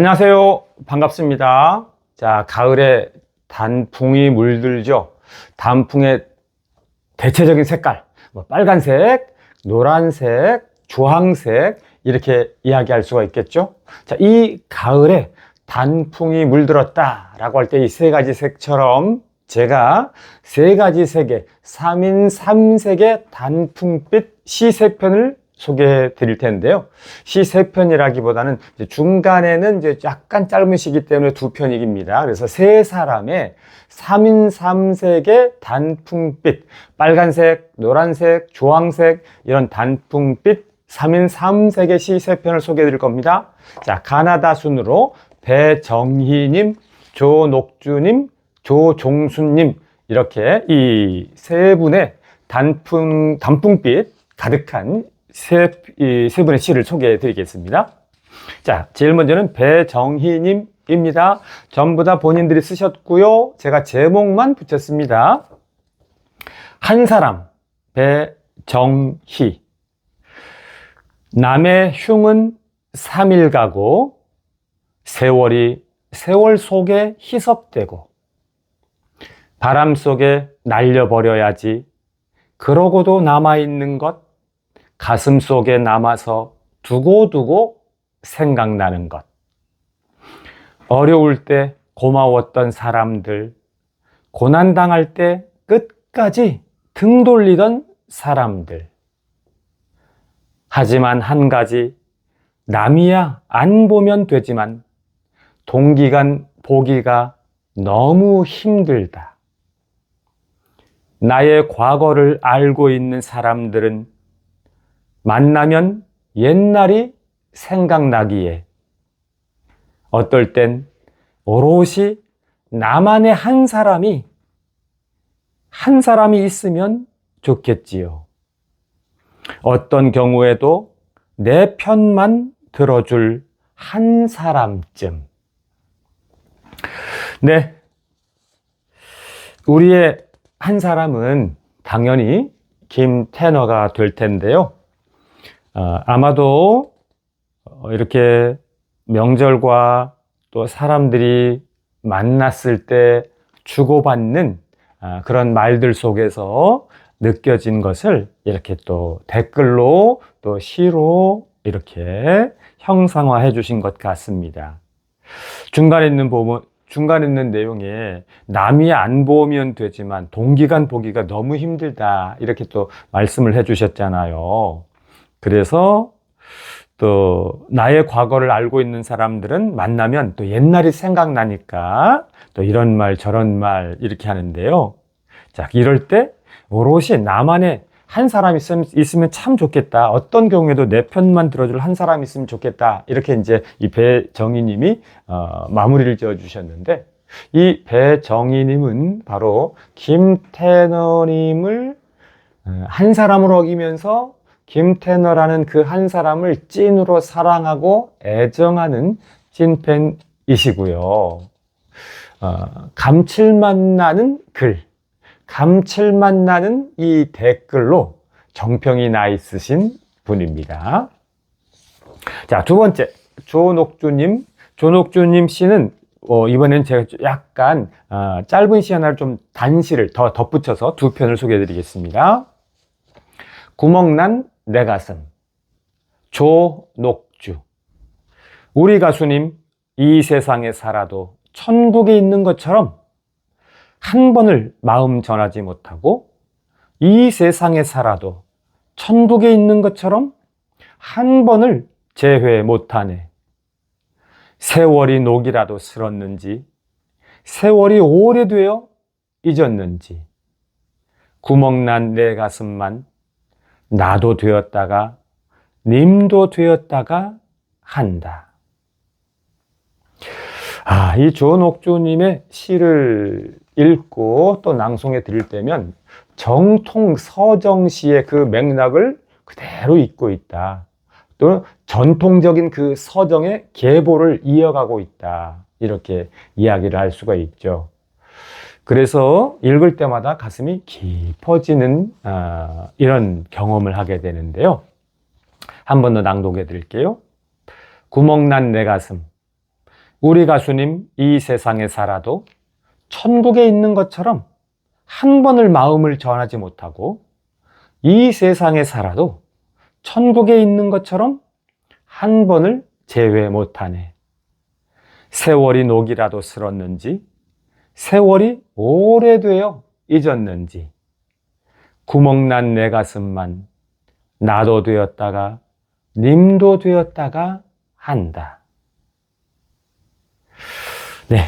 안녕하세요. 반갑습니다. 자, 가을에 단풍이 물들죠. 단풍의 대체적인 색깔, 뭐 빨간색, 노란색, 주황색, 이렇게 이야기할 수가 있겠죠. 자, 이 가을에 단풍이 물들었다라고 할 때 이 세 가지 색처럼 제가 세 가지 색의 3인 3색의 단풍빛 시세 편을 소개해 드릴 텐데요. 시 세 편이라기보다는 중간에는 이제 약간 짧은 시기 때문에 두 편입니다. 그래서 세 사람의 3인 3색의 단풍빛, 빨간색, 노란색, 주황색, 이런 단풍빛 3인 3색의 시 세 편을 소개해 드릴 겁니다. 자, 가나다 순으로 배정희 님, 조녹주 님, 조종순님, 이렇게 이 세 분의 단풍, 단풍빛 가득한 세, 이 세 분의 시를 소개해 드리겠습니다. 자, 제일 먼저는 배정희님입니다. 전부 다 본인들이 쓰셨고요. 제가 제목만 붙였습니다. 한 사람, 배정희. 남의 흉은 3일 가고, 세월이 세월 속에 희석되고, 바람 속에 날려버려야지. 그러고도 남아있는 것, 가슴 속에 남아서 두고두고 생각나는 것. 어려울 때 고마웠던 사람들, 고난당할 때 끝까지 등 돌리던 사람들. 하지만 한 가지, 남이야 안 보면 되지만 동기간 보기가 너무 힘들다. 나의 과거를 알고 있는 사람들은 만나면 옛날이 생각나기에 어떨 땐 오롯이 나만의 한 사람이 한 사람이 있으면 좋겠지요. 어떤 경우에도 내 편만 들어줄 한 사람쯤. 네. 우리의 한 사람은 당연히 김태너가 될 텐데요. 어, 아마도 어, 이렇게 명절과 또 사람들이 만났을 때 주고받는 아, 그런 말들 속에서 느껴진 것을 이렇게 또 댓글로 또 시로 이렇게 형상화해 주신 것 같습니다. 중간에 있는 부분, 중간에 있는 내용에 남이 안 보면 되지만 동기간 보기가 너무 힘들다. 이렇게 또 말씀을 해 주셨잖아요. 그래서 또 나의 과거를 알고 있는 사람들은 만나면 또 옛날이 생각나니까 또 이런 말 저런 말 이렇게 하는데요. 자, 이럴 때 오롯이 나만의 한 사람 있으면, 있으면 참 좋겠다. 어떤 경우에도 내 편만 들어줄 한 사람 있으면 좋겠다. 이렇게 이제 이 배정희 님이 어, 마무리를 지어 주셨는데 이 배정희 님은 바로 김태너 님을 어, 한 사람으로 어기면서 김태너라는 그 한 사람을 찐으로 사랑하고 애정하는 찐팬이시고요. 어, 감칠맛 나는 글, 감칠맛 나는 이 댓글로 정평이 나 있으신 분입니다. 자, 두 번째, 조녹주님. 조녹주님 씨는 어, 이번엔 제가 약간 어, 짧은 시 하나를 좀 단시를 더 덧붙여서 두 편을 소개해 드리겠습니다. 구멍난 내 가슴. 조녹주. 우리 가수님, 이 세상에 살아도 천국에 있는 것처럼 한 번을 마음 전하지 못하고 이 세상에 살아도 천국에 있는 것처럼 한 번을 재회 못하네. 세월이 녹이라도 슬었는지, 세월이 오래되어 잊었는지, 구멍난 내 가슴만 나도 되었다가 님도 되었다가 한다. 아, 이 조녹주님의 시를 읽고 또 낭송해 드릴 때면 정통 서정시의 그 맥락을 그대로 잊고 있다. 또는 전통적인 그 서정의 계보를 이어가고 있다. 이렇게 이야기를 할 수가 있죠. 그래서 읽을 때마다 가슴이 깊어지는 아, 이런 경험을 하게 되는데요. 한 번 더 낭독해 드릴게요. 구멍난 내 가슴. 우리 가수님 이 세상에 살아도 천국에 있는 것처럼 한 번을 마음을 전하지 못하고 이 세상에 살아도 천국에 있는 것처럼 한 번을 제외 못하네. 세월이 녹이라도 쓸었는지 세월이 오래되어 잊었는지 구멍난 내 가슴만 나도 되었다가 님도 되었다가 한다. 네.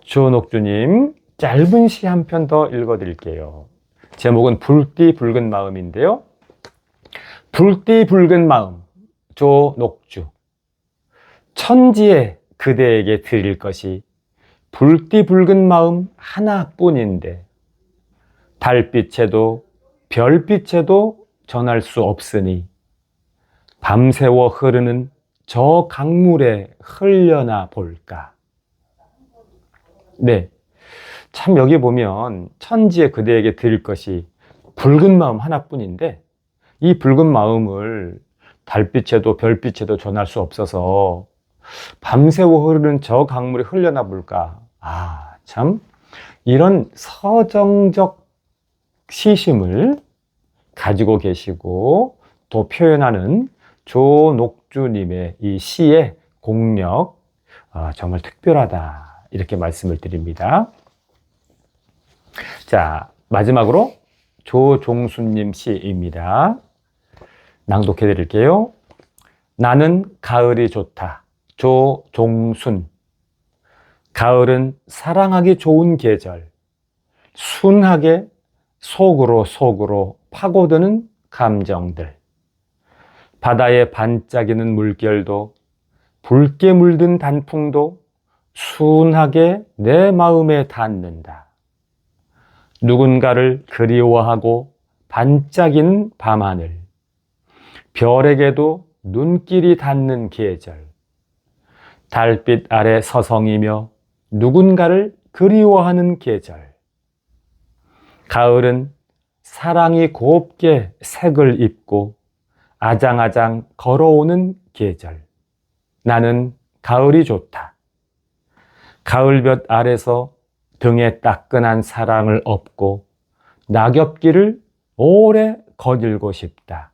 조녹주님, 짧은 시 한 편 더 읽어드릴게요. 제목은 붉디 붉은 마음인데요. 붉디 붉은 마음, 조녹주. 천지에 그대에게 드릴 것이 붉디 붉은 마음 하나뿐인데, 달빛에도 별빛에도 전할 수 없으니, 밤새워 흐르는 저 강물에 흘려나 볼까. 네. 참 여기 보면 천지에 그대에게 드릴 것이 붉은 마음 하나뿐인데 이 붉은 마음을 달빛에도 별빛에도 전할 수 없어서 밤새워 흐르는 저 강물에 흘려나 볼까. 아, 참 이런 서정적 시심을 가지고 계시고 또 표현하는 조녹주님의 이 시의 공력 아, 정말 특별하다. 이렇게 말씀을 드립니다. 자, 마지막으로 조종순님 시입니다. 낭독해 드릴게요. 나는 가을이 좋다. 조종순. 가을은 사랑하기 좋은 계절. 순하게 속으로 속으로 파고드는 감정들. 바다에 반짝이는 물결도 붉게 물든 단풍도 순하게 내 마음에 닿는다. 누군가를 그리워하고 반짝인 밤하늘. 별에게도 눈길이 닿는 계절. 달빛 아래 서성이며 누군가를 그리워하는 계절. 가을은 사랑이 곱게 색을 입고 아장아장 걸어오는 계절. 나는 가을이 좋다. 가을볕 아래서 등에 따끈한 사랑을 업고 낙엽길을 오래 거닐고 싶다.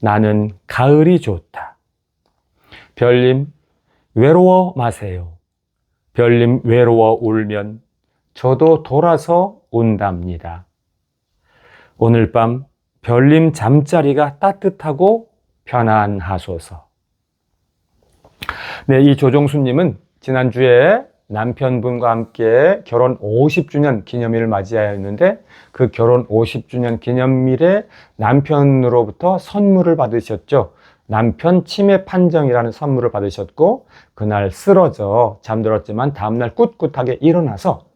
나는 가을이 좋다. 별님, 외로워 마세요. 별님 외로워 울면 저도 돌아서 운답니다. 오늘 밤 별님 잠자리가 따뜻하고 편안하소서. 네, 이 조종수님은 지난주에 남편분과 함께 결혼 50주년 기념일을 맞이하였는데 그 결혼 50주년 기념일에 남편으로부터 선물을 받으셨죠. 남편 치매 판정이라는 선물을 받으셨고 그날 쓰러져 잠들었지만 다음날 꿋꿋하게 일어나서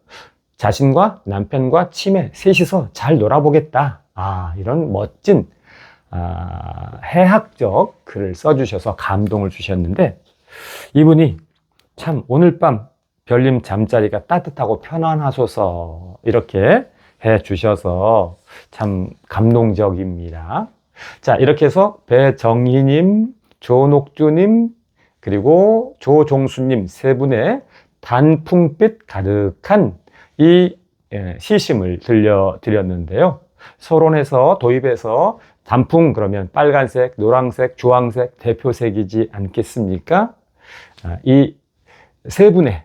자신과 남편과 치매 셋이서 잘 놀아보겠다. 아, 이런 멋진 아, 해학적 글을 써주셔서 감동을 주셨는데 이분이 참 오늘 밤 별님 잠자리가 따뜻하고 편안하소서 이렇게 해 주셔서 참 감동적입니다. 자, 이렇게 해서 배정희님, 조녹주님, 그리고 조종수님 세 분의 단풍빛 가득한 이 예, 시심을 들려드렸는데요. 서론에서 도입해서 단풍 그러면 빨간색, 노란색, 주황색 대표색이지 않겠습니까? 아, 이세 분의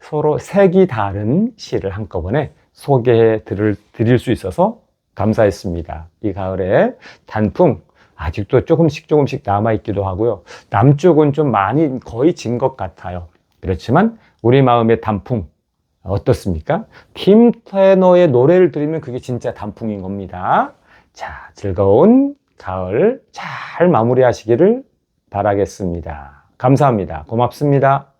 서로 색이 다른 시를 한꺼번에 소개해 드릴 수 있어서 감사했습니다. 이 가을에 단풍 아직도 조금씩 조금씩 남아있기도 하고요. 남쪽은 좀 많이 거의 진 것 같아요. 그렇지만 우리 마음의 단풍 어떻습니까? 김 테너의 노래를 들으면 그게 진짜 단풍인 겁니다. 자, 즐거운 가을 잘 마무리하시기를 바라겠습니다. 감사합니다. 고맙습니다.